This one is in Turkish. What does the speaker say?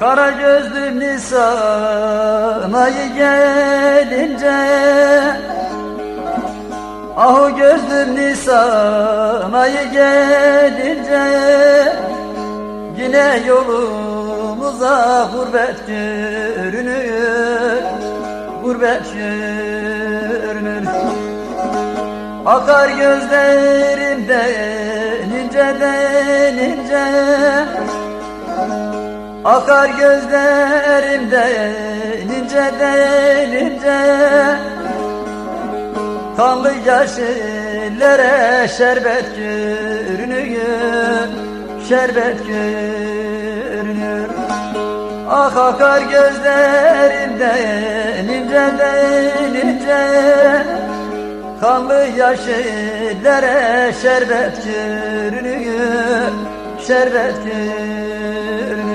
Kara gözlüm Nisan ayı gelince Ahu gözlüm Nisan ayı gelince Yine yolumuza gurbet görünür Gurbet görünür. Akar gözlerimden inceden ince Akar gözlerimden inceden ince Kanlı yaşillere şerbet görünüyor Şerbet görünüyor. Ah akar gözlerimden inceden ince Kanlı yaşillere şerbet görünüyor Şerbet görünüyor